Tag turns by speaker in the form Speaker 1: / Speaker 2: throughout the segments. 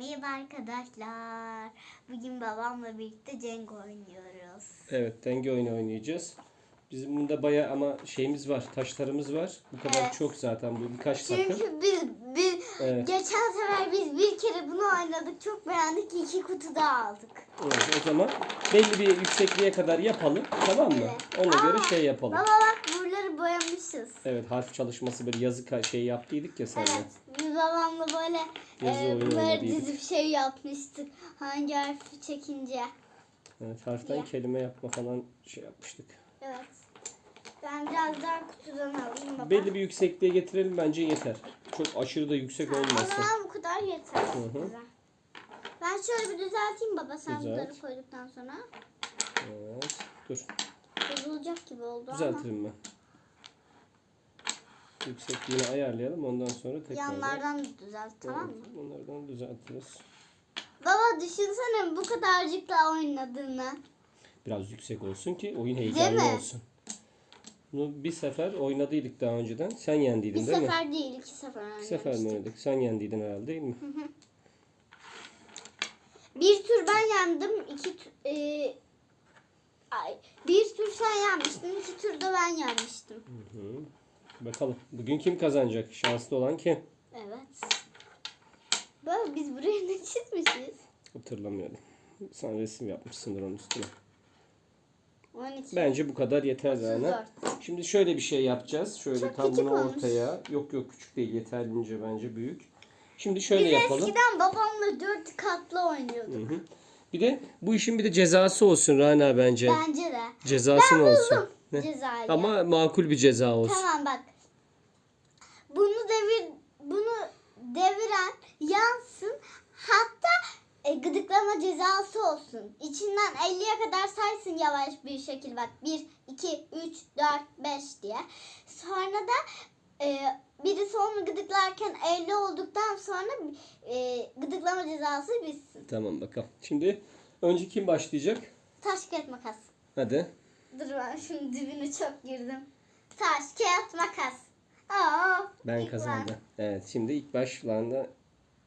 Speaker 1: Merhaba arkadaşlar. Bugün babamla birlikte Cenk oynuyoruz.
Speaker 2: Evet denge oyunu oynayacağız. Bizim bunda baya ama şeyimiz var, taşlarımız var. Bu kadar
Speaker 1: Evet.
Speaker 2: çok zaten bu birkaç takım.
Speaker 1: Çünkü biz, biz
Speaker 2: Evet.
Speaker 1: geçen sefer biz bir kere bunu oynadık. Çok beğendik. iki kutu daha aldık.
Speaker 2: Evet, o zaman belli bir yüksekliğe kadar yapalım tamam mı? Ona göre şey yapalım.
Speaker 1: Baba bak buraları boyamışız.
Speaker 2: Evet harf çalışması böyle yazı ka- şey yaptıydık ya seninle.
Speaker 1: Evet. Biz babamla böyle e,
Speaker 2: oynadıydık.
Speaker 1: dizip şey yapmıştık. Hangi harfi çekince.
Speaker 2: Evet harften
Speaker 1: Ya.
Speaker 2: kelime yapma falan şey yapmıştık.
Speaker 1: Evet. Ben biraz daha kutudan alayım baba.
Speaker 2: Belli bir yüksekliğe getirelim bence yeter. Çok aşırı da yüksek olmasın.
Speaker 1: zaman bu kadar yeter.
Speaker 2: Hı hı.
Speaker 1: Ben şöyle bir düzelteyim baba sen
Speaker 2: Düzelt.
Speaker 1: bunları koyduktan sonra.
Speaker 2: Evet. Dur.
Speaker 1: Bozulacak gibi oldu ama.
Speaker 2: Düzeltirim ben. Yüksekliğini ayarlayalım ondan sonra tekrar.
Speaker 1: Yanlardan da düzelt tamam mı?
Speaker 2: Evet, Onlardan düzeltiriz.
Speaker 1: Baba düşünsene bu kadarcıkla oynadığını.
Speaker 2: Biraz yüksek olsun ki oyun heyecanlı
Speaker 1: mi?
Speaker 2: olsun. Bunu bir sefer oynadıydık daha önceden. Sen yendiydin
Speaker 1: Bir
Speaker 2: değil mi?
Speaker 1: sefer değil iki sefer
Speaker 2: Bir sefer mi
Speaker 1: oynamıştık.
Speaker 2: oynadık? Sen yendiydin herhalde değil mi?
Speaker 1: Bir tur ben yendim. iki tu- e, ay, bir tur sen yenmiştin. iki tur da ben yenmiştim.
Speaker 2: Hı. Bakalım. Bugün kim kazanacak? Şanslı olan kim?
Speaker 1: Evet. Baba biz buraya ne çizmişiz?
Speaker 2: Hatırlamıyorum. Sen resim yapmışsındır onun üstüne.
Speaker 1: 12.
Speaker 2: Bence bu kadar yeter Rana. Şimdi şöyle bir şey yapacağız. Şöyle
Speaker 1: Çok
Speaker 2: tam
Speaker 1: küçük
Speaker 2: bunu
Speaker 1: olmuş.
Speaker 2: ortaya. Yok yok küçük değil. Yeterince bence büyük. Şimdi şöyle
Speaker 1: Biz
Speaker 2: yapalım.
Speaker 1: eskiden babamla dört katlı oynuyorduk.
Speaker 2: Hı hı. Bir de bu işin bir de cezası olsun Rana bence.
Speaker 1: Bence de.
Speaker 2: Cezası
Speaker 1: Ben
Speaker 2: olsun?
Speaker 1: buldum
Speaker 2: Ne?
Speaker 1: cezayı.
Speaker 2: Ama makul bir ceza olsun.
Speaker 1: Tamam bak. Bunu devir bunu deviren yansın. Hatta e, gıdıklama cezası olsun. İçinden 50'ye kadar saysın yavaş bir şekilde bak. 1, 2, 3, 4, 5 diye. Sonra da e, birisi onu gıdıklarken 50 olduktan sonra e, gıdıklama cezası bitsin.
Speaker 2: Tamam bakalım. Şimdi önce kim başlayacak?
Speaker 1: Taş kağıt makas.
Speaker 2: Hadi.
Speaker 1: Dur ben şunun dibine çok girdim. Taş kağıt makas. Aa,
Speaker 2: Ben
Speaker 1: ilk
Speaker 2: kazandım. Evet şimdi ilk başlanda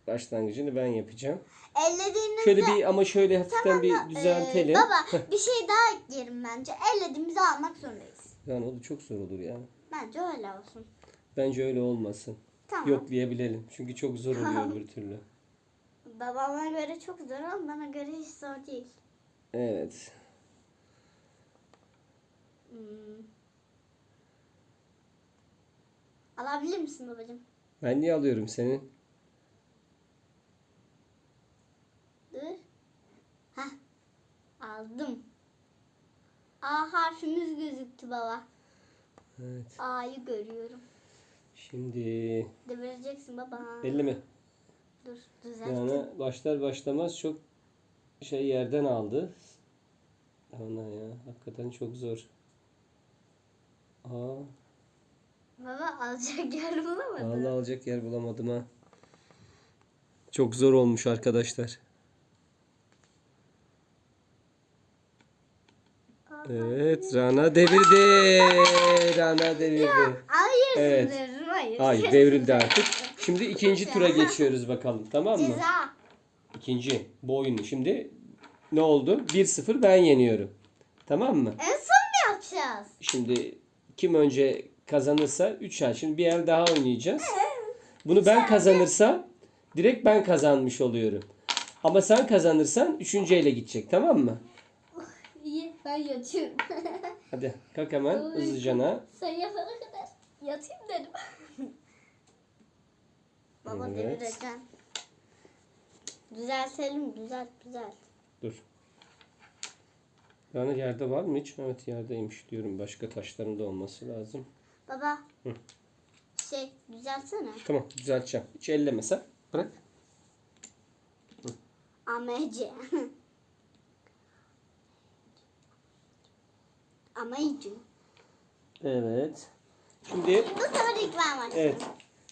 Speaker 2: başlangıcını ben yapacağım.
Speaker 1: Ellediğinizde
Speaker 2: Şöyle bir ama şöyle hafiften bir düzeltelim.
Speaker 1: e, baba bir şey daha ekleyelim bence. Ellediğimizi almak zorundayız.
Speaker 2: Yani o da çok zor olur ya.
Speaker 1: Bence öyle olsun.
Speaker 2: Bence öyle olmasın.
Speaker 1: Tamam.
Speaker 2: Yoklayabilelim. Çünkü çok zor oluyor öbür türlü.
Speaker 1: Babama göre çok zor ama bana göre hiç zor değil.
Speaker 2: Evet.
Speaker 1: Hmm. Alabilir misin babacığım?
Speaker 2: Ben niye alıyorum senin?
Speaker 1: Dur. Heh. Aldım. A harfimiz gözüktü baba.
Speaker 2: Evet.
Speaker 1: A'yı görüyorum.
Speaker 2: Şimdi
Speaker 1: Devireceksin baba.
Speaker 2: belli mi?
Speaker 1: Dur düzelttim.
Speaker 2: Yani başlar başlamaz çok şey yerden aldı. Ana ya hakikaten çok zor. Aa,
Speaker 1: Baba alacak yer bulamadı.
Speaker 2: vallahi alacak yer bulamadım ha. Çok zor olmuş arkadaşlar. Evet Rana devirdi. Rana devirdi.
Speaker 1: Hayır
Speaker 2: Evet.
Speaker 1: sınırım hayır.
Speaker 2: Hayır devrildi artık. Şimdi ikinci tura geçiyoruz bakalım tamam mı?
Speaker 1: Ceza.
Speaker 2: İkinci bu oyunu. Şimdi ne oldu? 1-0 ben yeniyorum. Tamam mı?
Speaker 1: En son mu yapacağız?
Speaker 2: Şimdi kim önce kazanırsa 3 ay. Şimdi bir el daha oynayacağız. Bunu ben kazanırsam direkt ben kazanmış oluyorum. Ama sen kazanırsan 3. ele gidecek tamam mı?
Speaker 1: İyi ben yatıyorum.
Speaker 2: Hadi kalk hemen hızlıcana.
Speaker 1: Sen yapana kadar yatayım dedim. Baba
Speaker 2: Evet.
Speaker 1: devireceğim. Düzeltelim düzelt düzelt.
Speaker 2: Dur. Yani yerde var mı hiç? Evet yerdeymiş diyorum. Başka taşların da olması lazım.
Speaker 1: Baba.
Speaker 2: Hı.
Speaker 1: Şey düzeltsene.
Speaker 2: Tamam düzelteceğim. Hiç ellemesen. Bırak.
Speaker 1: Amece. Amece.
Speaker 2: Evet. Şimdi
Speaker 1: Bu sefer ben başlayayım.
Speaker 2: evet.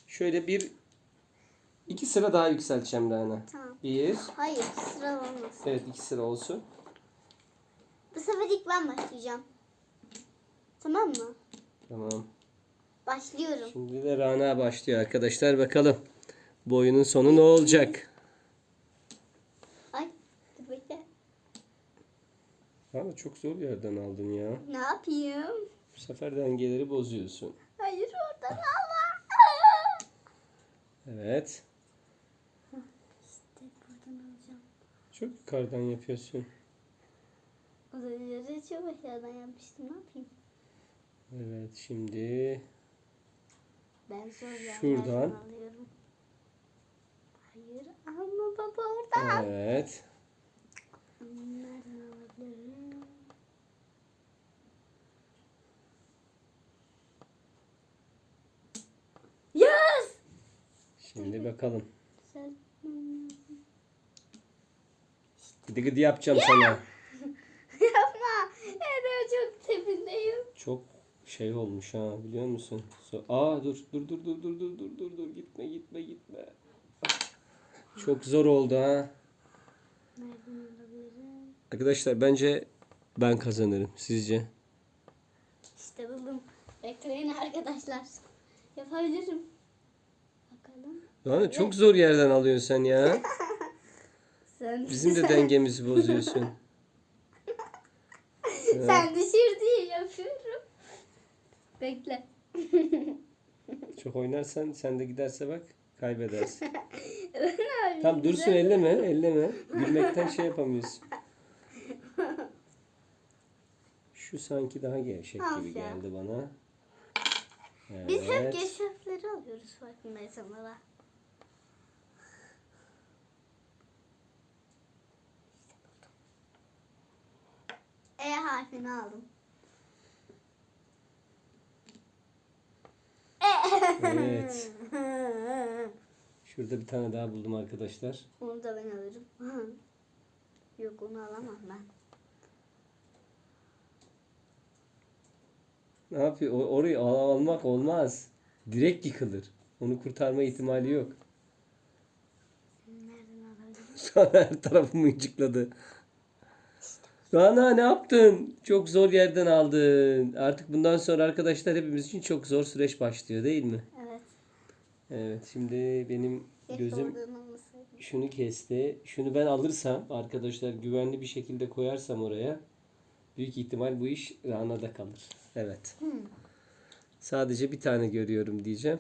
Speaker 2: Şöyle bir iki sıra daha yükselteceğim Rana.
Speaker 1: Tamam.
Speaker 2: Bir.
Speaker 1: Hayır sıra olmaz.
Speaker 2: Evet iki sıra olsun.
Speaker 1: Bu sefer ilk ben başlayacağım. Tamam mı?
Speaker 2: Tamam.
Speaker 1: Başlıyorum.
Speaker 2: Şimdi de Rana başlıyor arkadaşlar. Bakalım bu oyunun sonu ne olacak? Ay bekle. Rana çok zor yerden aldın ya.
Speaker 1: Ne yapayım?
Speaker 2: Bu sefer dengeleri bozuyorsun.
Speaker 1: Hayır oradan alma.
Speaker 2: Evet.
Speaker 1: İşte buradan alacağım.
Speaker 2: Çok yukarıdan yapıyorsun.
Speaker 1: Az önce çok aşağıdan yapmıştım. Ne yapayım?
Speaker 2: Evet şimdi
Speaker 1: ben yerlerden
Speaker 2: Şuradan.
Speaker 1: Hayır alma baba oradan.
Speaker 2: evet.
Speaker 1: Yes!
Speaker 2: Şimdi bakalım. Gıdı gıdı yapacağım sana.
Speaker 1: Yapma. Evet çok tepindeyim.
Speaker 2: Çok şey olmuş ha biliyor musun? So- Aa dur dur dur dur dur dur dur dur dur gitme gitme gitme. Çok zor oldu ha. Arkadaşlar bence ben kazanırım. Sizce?
Speaker 1: İşte buldum. Bekleyin arkadaşlar. Yapabilirim. Bakalım.
Speaker 2: Rana çok zor yerden alıyorsun sen ya.
Speaker 1: Sen,
Speaker 2: Bizim de dengemizi bozuyorsun.
Speaker 1: sen düşür diye yapıyorum. Bekle.
Speaker 2: Çok oynarsan sen de giderse bak kaybedersin. Tam dursun elleme elleme. Gülmekten şey yapamıyorsun. Şu sanki daha gevşek gibi
Speaker 1: ya.
Speaker 2: geldi bana.
Speaker 1: Biz hep
Speaker 2: Evet.
Speaker 1: geçişleri alıyoruz farkındaysan da. E harfini aldım.
Speaker 2: Evet. Şurada bir tane daha buldum arkadaşlar.
Speaker 1: Onu da ben alırım. Yok onu alamam ben.
Speaker 2: Ne yapıyor? O- orayı al- almak olmaz. Direkt yıkılır. Onu kurtarma ihtimali yok.
Speaker 1: Nereden alabilirim?
Speaker 2: Şu an her tarafımı mıncıkladı. Rana ne yaptın? Çok zor yerden aldın. Artık bundan sonra arkadaşlar hepimiz için çok zor süreç başlıyor değil mi?
Speaker 1: Evet.
Speaker 2: Evet şimdi benim
Speaker 1: Hep
Speaker 2: gözüm şunu kesti. Şunu ben alırsam arkadaşlar güvenli bir şekilde koyarsam oraya büyük ihtimal bu iş Rana'da kalır. Evet.
Speaker 1: Hmm.
Speaker 2: Sadece bir tane görüyorum diyeceğim.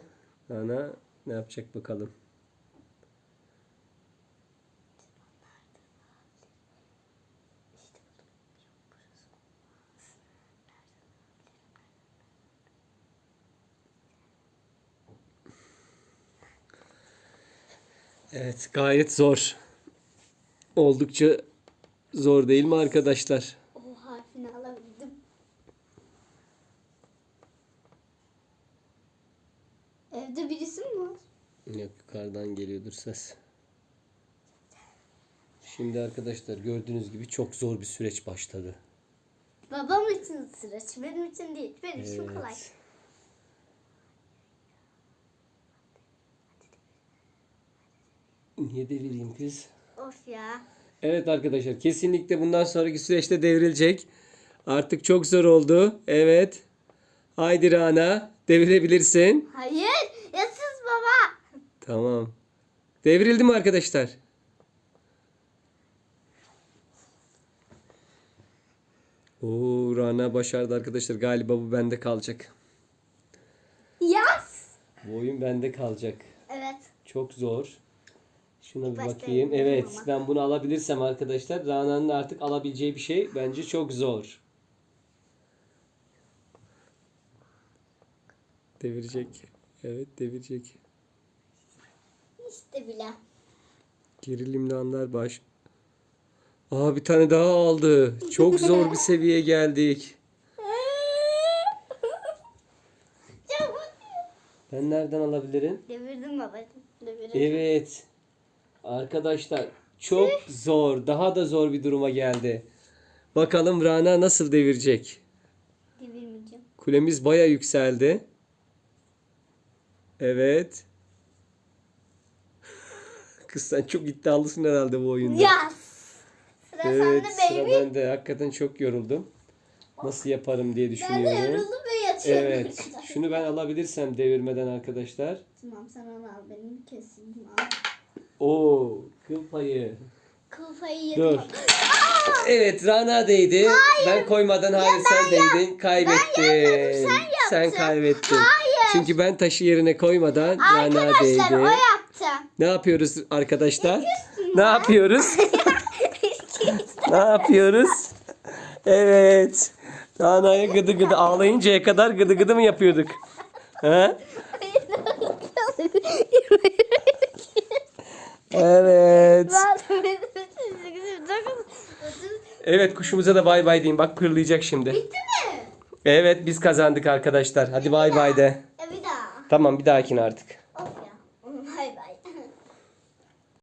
Speaker 2: Rana ne yapacak bakalım. Evet gayet zor. Oldukça zor değil mi arkadaşlar?
Speaker 1: O harfini alabildim. Evde birisi mi var?
Speaker 2: Yok yukarıdan geliyordur ses. Şimdi arkadaşlar gördüğünüz gibi çok zor bir süreç başladı.
Speaker 1: Babam için süreç. Benim için değil. Benim için kolay.
Speaker 2: Niye devireyim kız?
Speaker 1: Of ya.
Speaker 2: Evet arkadaşlar kesinlikle bundan sonraki süreçte devrilecek. Artık çok zor oldu. Evet. Haydi Rana devirebilirsin.
Speaker 1: Hayır. Ya siz baba.
Speaker 2: Tamam. Devrildi mi arkadaşlar? Oo Rana başardı arkadaşlar. Galiba bu bende kalacak.
Speaker 1: Yaz.
Speaker 2: Bu oyun bende kalacak.
Speaker 1: Evet.
Speaker 2: Çok zor. Şuna bir bakayım. Evet ben bunu alabilirsem arkadaşlar Rana'nın artık alabileceği bir şey bence çok zor. Devirecek. Evet devirecek.
Speaker 1: İşte bile.
Speaker 2: Gerilimli anlar baş. Aa bir tane daha aldı. Çok zor bir seviyeye geldik.
Speaker 1: Çabuk.
Speaker 2: Ben nereden alabilirim?
Speaker 1: Devirdim babacığım. Devirdim.
Speaker 2: Evet. Arkadaşlar çok zor. Daha da zor bir duruma geldi. Bakalım Rana nasıl devirecek?
Speaker 1: Devirmeyeceğim.
Speaker 2: Kulemiz baya yükseldi. Evet. Kız sen çok iddialısın herhalde bu oyunda.
Speaker 1: Yaz. Sıra
Speaker 2: evet
Speaker 1: sende
Speaker 2: sıra
Speaker 1: baby.
Speaker 2: bende. Hakikaten çok yoruldum. Nasıl yaparım diye
Speaker 1: Ben de
Speaker 2: düşünüyorum.
Speaker 1: yoruldum ve yatıyorum.
Speaker 2: Evet. Şunu ben alabilirsem devirmeden arkadaşlar.
Speaker 1: Tamam sen onu al benim kesin al.
Speaker 2: Oo, kıl payı.
Speaker 1: Kafayı yedim.
Speaker 2: Dur. Evet Rana değdi. Ben koymadan hayır sen değdin. Kaybettin.
Speaker 1: yapmadım, sen yaptın.
Speaker 2: kaybettin.
Speaker 1: Hayır.
Speaker 2: Çünkü ben taşı yerine koymadan Rana
Speaker 1: Arkadaşlar
Speaker 2: değdi.
Speaker 1: o yaptı.
Speaker 2: Ne yapıyoruz arkadaşlar? Ne yapıyoruz? ne yapıyoruz? Evet. Rana'ya gıdı gıdı ağlayıncaya kadar gıdı gıdı mı yapıyorduk? He? Evet. Evet kuşumuza da bay bay diyeyim. Bak pırlayacak şimdi.
Speaker 1: Bitti mi?
Speaker 2: Evet biz kazandık arkadaşlar. Hadi bay bay de.
Speaker 1: E bir daha.
Speaker 2: Tamam bir dahakine artık.